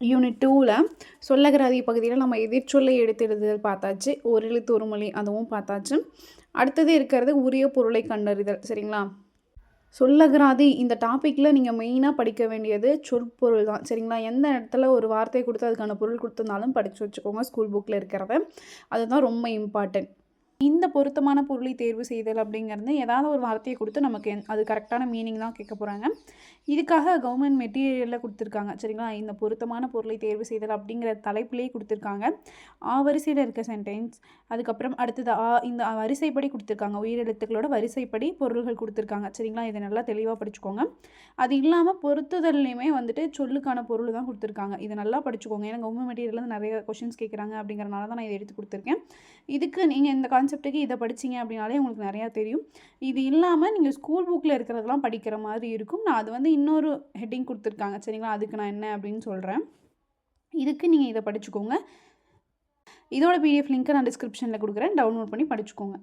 Unit டூவில் சொல்லகராதி பகுதியில் நம்ம எதிர்ச்சொல்லை எடுத்தெழுதுதல் பார்த்தாச்சு. ஒரு எழுத்து ஒரு மொழி அதுவும் பார்த்தாச்சு. அடுத்தது இருக்கிறது உரிய பொருளை கண்டறிதல். சரிங்களா? சொல்லகராதி இந்த டாப்பிக்கில் நீங்கள் மெயினாக படிக்க வேண்டியது சொற்பொருள் தான். சரிங்களா? எந்த இடத்துல ஒரு வார்த்தை கொடுத்து அதுக்கான பொருள் கொடுத்துருந்தாலும் படித்து வச்சுக்கோங்க. ஸ்கூல் புக்கில் இருக்கிறத. அதுதான் ரொம்ப இம்பார்ட்டன்ட் இந்த பொருத்தமான பொருளை தேர்வு செய்தல் அப்படிங்கிறது ஏதாவது ஒரு வார்த்தையை கொடுத்து நமக்கு அது கரெக்டான மீனிங் தான் கேட்க போகிறாங்க இதுக்காக கவர்மெண்ட் மெட்டீரியலில் கொடுத்துருக்காங்க. சரிங்களா? இந்த பொருத்தமான பொருளை தேர்வு செய்தல் அப்படிங்கிற தலைப்புலேயே கொடுத்துருக்காங்க. ஆ வரிசையில் இருக்க சென்டென்ஸ் அதுக்கப்புறம் அடுத்தது ஆ இந்த வரிசைப்படி கொடுத்துருக்காங்க. உயிரெழுத்துக்களோட வரிசைப்படி பொருள்கள் கொடுத்துருக்காங்க. சரிங்களா? இதை நல்லா தெளிவாக படிச்சுக்கோங்க. அது இல்லாமல் பொருத்துதல்லையுமே வந்துட்டு சொல்லுக்கான பொருள் தான் கொடுத்துருக்காங்க. இதை நல்லா படிச்சுக்கோங்க. ஏன்னா கவர்மெண்ட் மெட்டீரியல் நிறைய கொஷின்ஸ் கேட்குறாங்க அப்படிங்கிறனால தான் நான் இதை எடுத்து கொடுத்துருக்கேன். இதுக்கு நீங்கள் இந்த கான்செப்ட்டுக்கு இதை படிச்சிங்க அப்படின்னாலே உங்களுக்கு நிறையா தெரியும். இது இல்லாமல் நீங்கள் ஸ்கூல் புக்கில் இருக்கிறதெல்லாம் படிக்கிற மாதிரி இருக்கும். நான் அது வந்து இன்னொரு ஹெட்டிங் கொடுத்துருக்காங்க. சரிங்களா? அதுக்கு நான் என்ன அப்படின்னு சொல்கிறேன் இதுக்கு நீங்கள் இதை படிச்சுக்கோங்க. இதோட பிடிஎஃப் லிங்க்கை நான் டிஸ்கிரிப்ஷனில் கொடுக்குறேன். டவுன்லோட் பண்ணி படிச்சுக்கோங்க.